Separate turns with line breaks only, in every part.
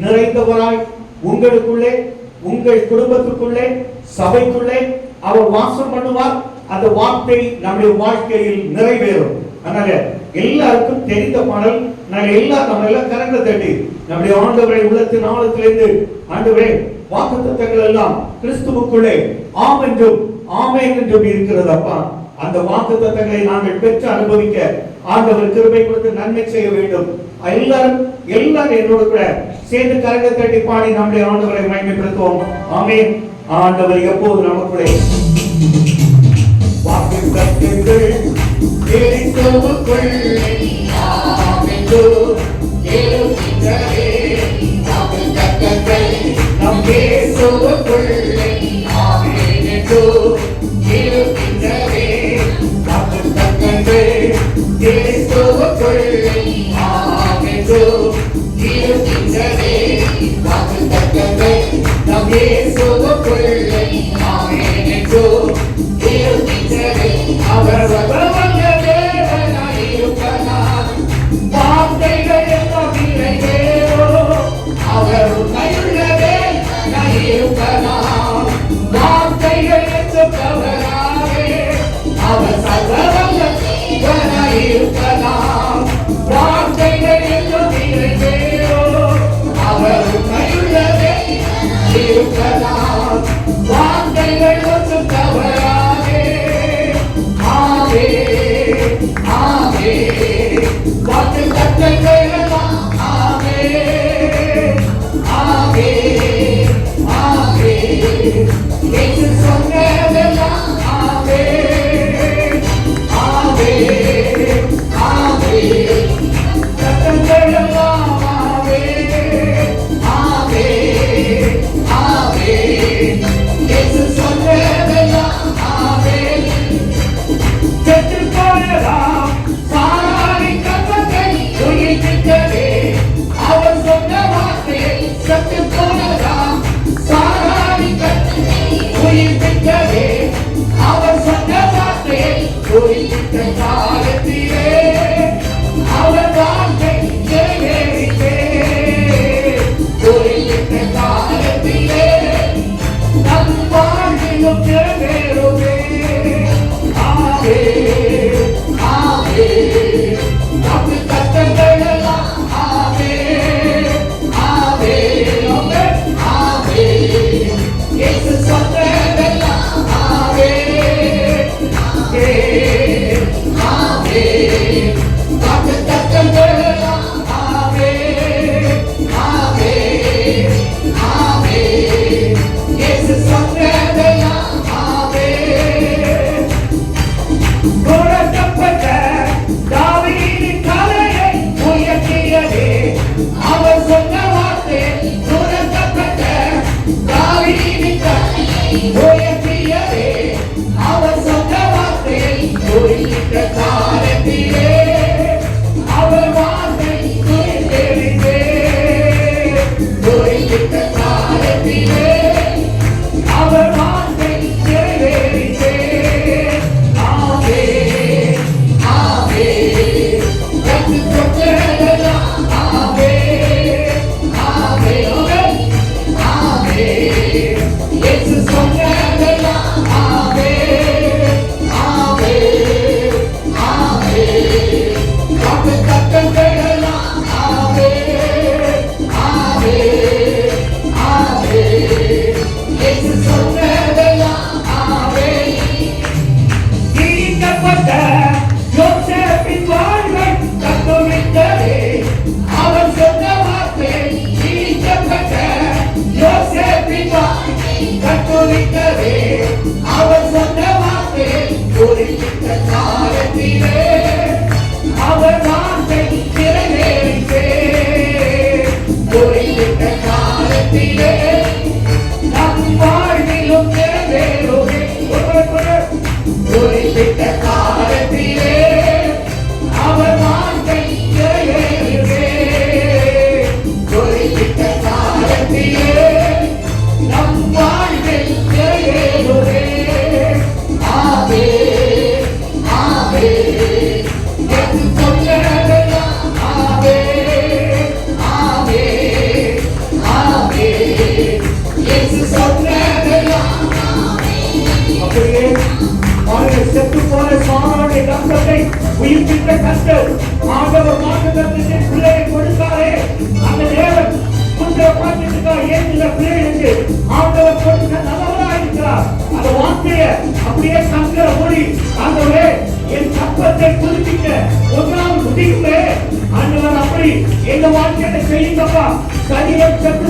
நிறைந்தவராய் உங்களுக்குள்ளே உங்கள் குடும்பத்துக்குள்ளே சபைக்குள்ளே அவர் வாசம் பண்ணுவார். அந்த வார்த்தை நம்முடைய வாழ்க்கையில் நிறைவேறும். அதனால எல்லாருக்கும் தெரிந்த பாடல் நாங்க எல்லா நம்ம எல்லாம் கரண்ட தட்டி நம்முடைய ஆண்டவரை உள்ளத்தின் ஆழத்திலிருந்து ஆண்டவரே வாக்கு தத்தங்கள் எல்லாம் கிறிஸ்துவுக்குள்ளே ஆம் என்றும் ஆமே என்றும் இருக்கிறது அப்பா. அந்த வாக்கு தத்தங்களை நாங்கள் பெற்று அனுபவிக்க ஆண்டவர் கிருபை கொடுத்து நன்மை செய்ய வேண்டும். எல்லாரும் எல்லாரும் என்னோட கூட சேர்ந்து கரங்க தட்டி பாடி நம்முடைய ஆண்டவரை மயமைப்படுத்துவோம் ஆமே ஆண்டவர் எப்போது நமக்குள்ளே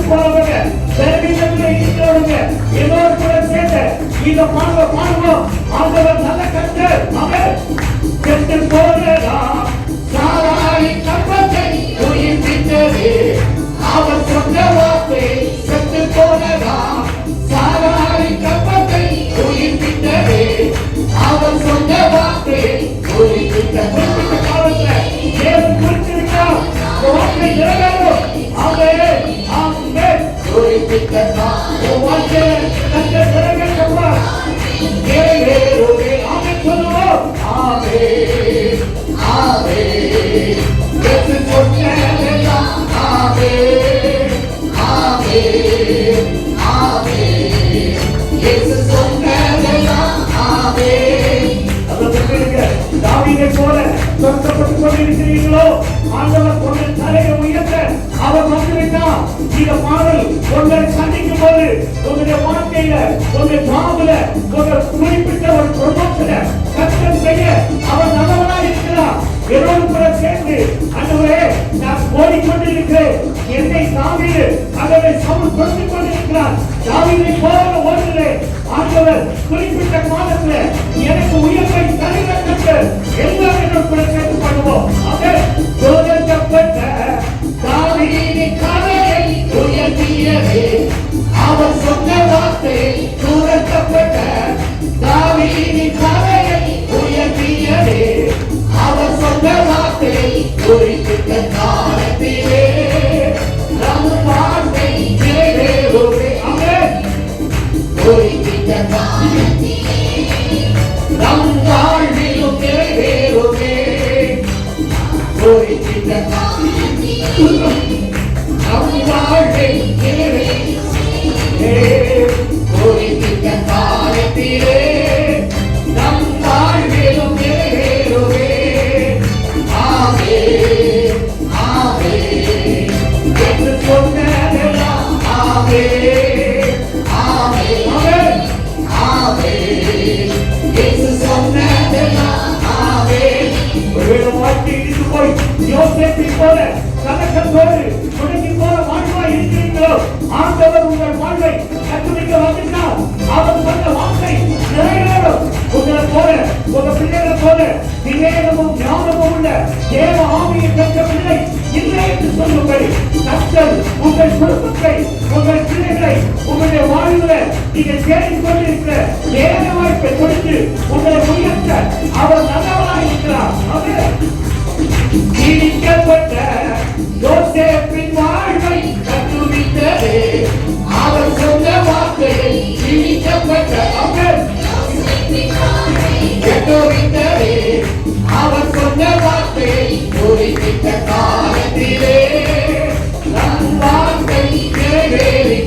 போறவங்க தர்மீகத்துல இருக்கிறவங்க எல்லாரும் கூட சேர்ந்து இந்த பாடல பாடுவோம் ஆண்டவர் நல்ல கற்று அவர் கெட்டு போகிறதாம் சாராயி கப்பத்தை உயிர்ப்பித்தது அவர் சொன்ன வார்த்தை செத்து போனதாம் சாராயி கப்பத்தை உயிர்ப்பித்தது அவர் சொன்ன வார்த்தை உயிர்ப்பித்தது காலத்துல ஏன் குறிச்சிருக்கா வார்த்தை நிறைவேறும். அவரே Amen. விவேகத்தோடு விவேகமும் ஞானமும் உள்ள தேவ ஆவியை பெற்ற பிள்ளை இல்லை என்று சொல்லுங்கள் கத்தல் உங்கள் குடும்பத்தை உங்கள் பிள்ளைகளை உங்களுடைய வாழ்வுல நீங்கள் தேடிக் கொண்டிருக்கிற வேக வாய்ப்பை கொடுத்து உங்களை உயர்த்த அவர் நல்லவராக இருக்கிறார். அவர் நீடிக்கப்பட்ட யோசேப்பின் வாழ்வை கட்டுவித்தது அவர் சொன்ன வார்த்தையை நீடிக்கப்பட்ட அவர் காலத்திலே நம் வாழ்க்கை வேலை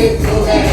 உமது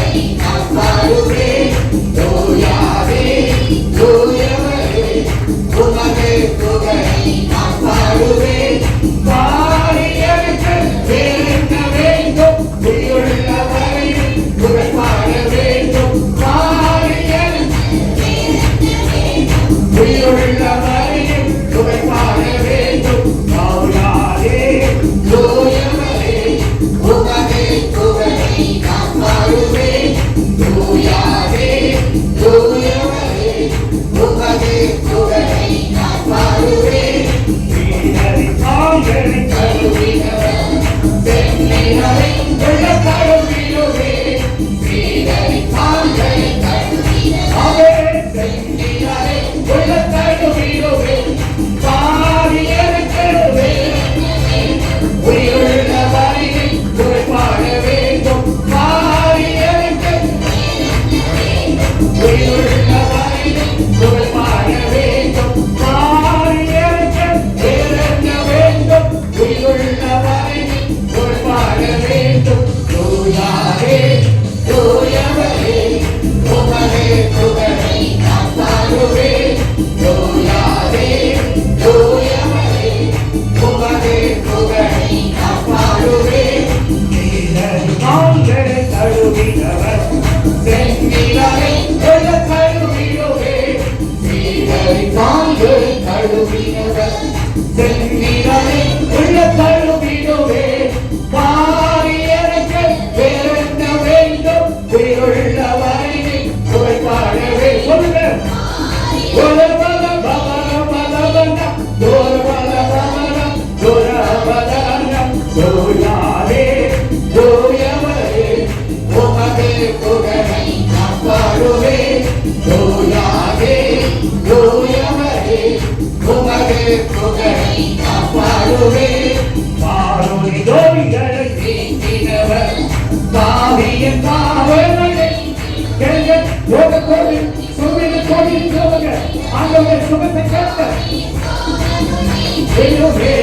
ellos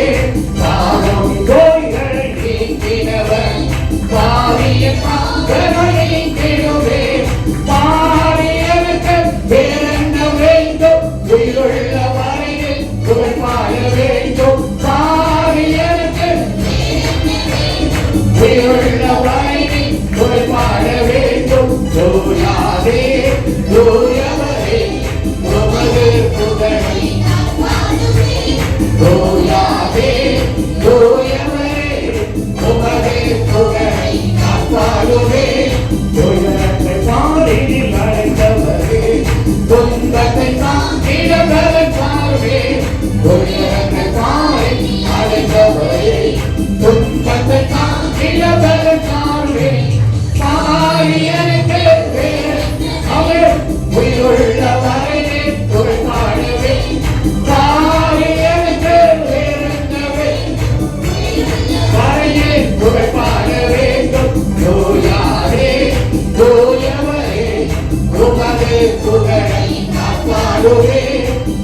புகழை காப்பாடுவே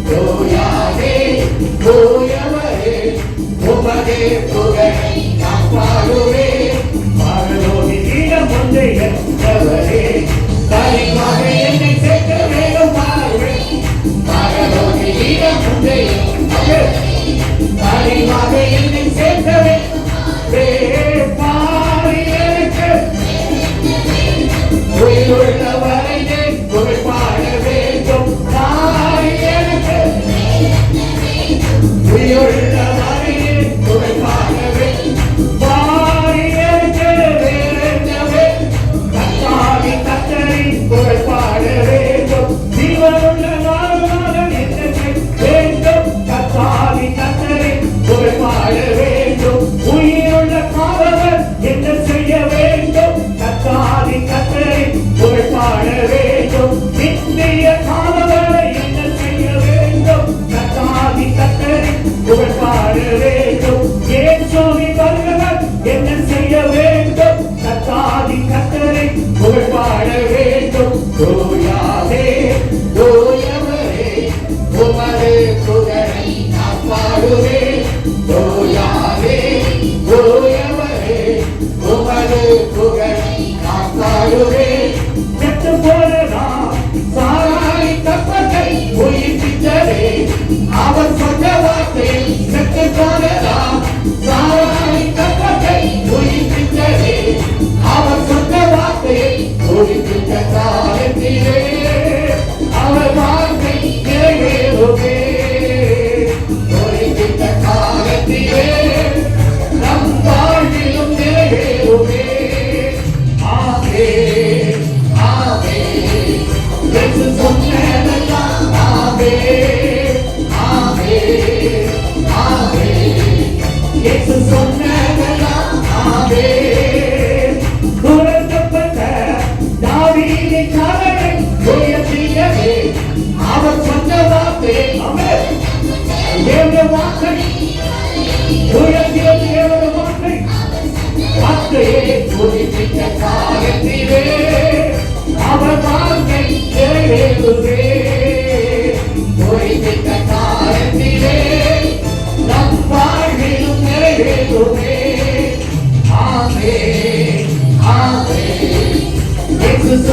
தோயாவே தோயவரே உமதே புகழை Oh, yeah.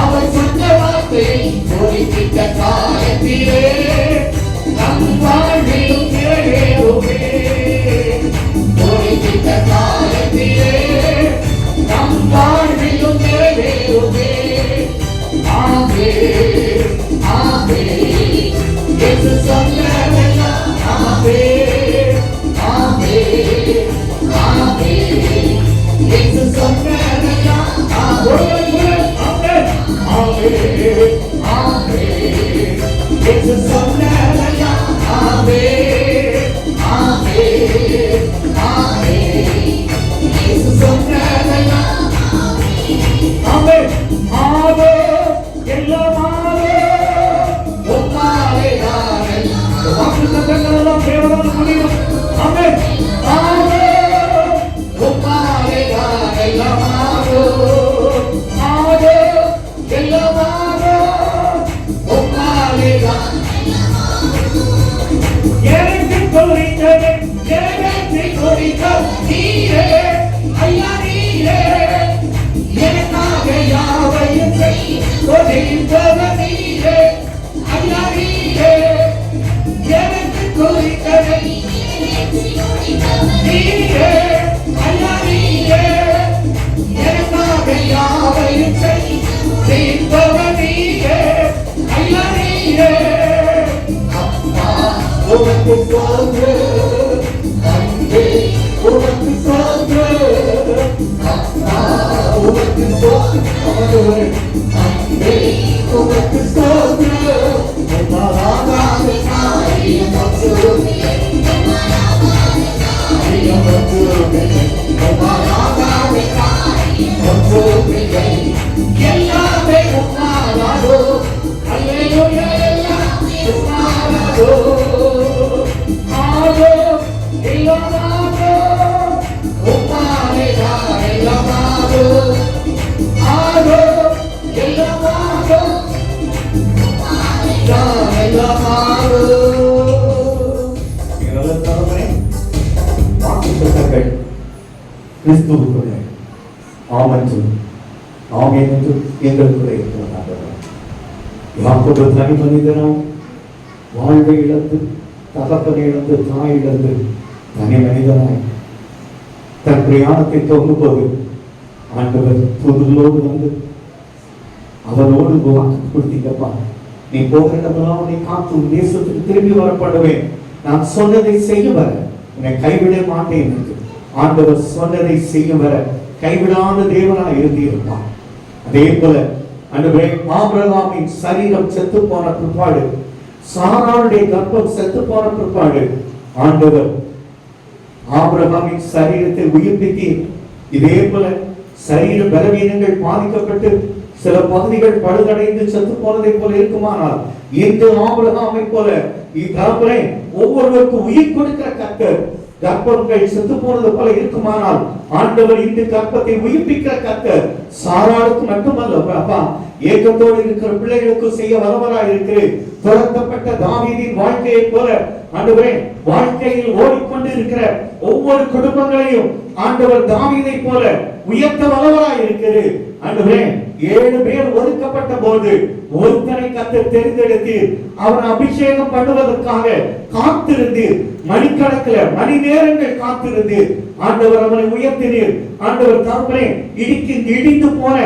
அவர் சொன்ன வார்த்தை பொறிப்பிட்ட காலத்திலே நம் வாழ்வில் நிறைவேறுமே காலத்திலே கிறிஸ்துவுக்குள்ளே. ஆமன் சொல்லு ஆமேன் என்று எங்களுக்குள்ளே இருக்கிறதாக யாக்கோபு தனி மனிதனாம் வாழ்வை இழந்து தகப்பனை இழந்து தாய் இழந்து தனி மனிதனாய் தன் பிரயாணத்தை தொங்கும்போது ஆண்டவர் புதுகளோடு வந்து அவனோடு வாக்கு கொடுத்தீங்கப்பா நீ போகிற இடமெல்லாம் உன்னை காத்து தேசத்துக்கு திரும்பி வரப்படுவேன். நான் சொன்னதை செய்ய வர. உன்னை கைவிட மாட்டேன் என்று ஆண்டவர் சொன்னதை செய்யும் வர கைவிடாத தேவனாய் இருந்திருப்பான் அதே போல அன்றுவரே ஆபிரகாமின் சரீரம் செத்து போன பிற்பாடு சாராளுடைய கர்ப்பம் செத்து போன பிற்பாடு ஆண்டவர் ஆபிரகாமின் சரீரத்தை உயிர்ப்பித்தீர். இதே போல சரீர பலவீனங்கள் பாதிக்கப்பட்டு சில பகுதிகள் பழுதடைந்து செத்து போனதை போல இருக்குமானால் இந்த ஆபிரகாமை போல இத்தகப்பனே ஒவ்வொருவருக்கும் உயிர் கொடுக்கிற கத்தர் கர்ப்பங்கள் செத்து போனது போல இருக்குமானால் ஆண்டவர் இந்த கர்ப்பத்தை உயிர்ப்பிக்கிற கத்த சாராளுக்கு மட்டுமல்ல அப்பா ஏக்கத்தோடு இருக்கிற பிள்ளைகளுக்கும் செய்ய வரவராக இருக்கிறேன். துரத்தப்பட்ட தாவீதின் வாழ்க்கையை போல ஆண்டவரே வாழ்க்கையில் ஓடிக்கொண்டு இருக்கிற ஒவ்வொரு குடும்பங்களையும் ஆண்டவர் தாவிதை போல உயர்த்த வல்லவராய் இருக்கிறது. ஆண்டவரே ஏழு பேர் ஒதுக்கப்பட்ட போது ஒருத்தனை கத்த தெரிந்தெடுத்து அவன் அபிஷேகம் பண்ணுவதற்காக காத்திருந்து மணிக்கணக்கில் மணி நேரங்கள் காத்திருந்து ஆண்டவர் அவனை உயர்த்தினீர். ஆண்டவர் தகப்பனே இடிக்கு இடிந்து போன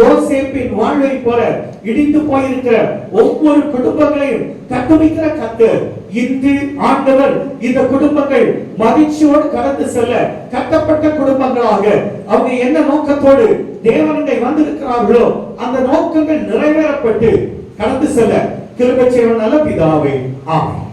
யோசேப்பின் வாழ்வை போல இடிந்து போயிருக்கிற ஒவ்வொரு குடும்பங்களையும் கட்டுமிக்கிற கத்து இன்று ஆண்டவர் இந்த குடும்பங்கள் மகிழ்ச்சியோடு கடந்து செல்ல கட்டப்பட்ட குடும்பங்களாக அவங்க என்ன நோக்கத்தோடு தேவனண்டை வந்திருக்கிறார்களோ அந்த நோக்கங்கள் நிறைவேறப்பட்டு கடந்து செல்ல கிருபை செய்வன் நல்ல பிதாவே. ஆமென்.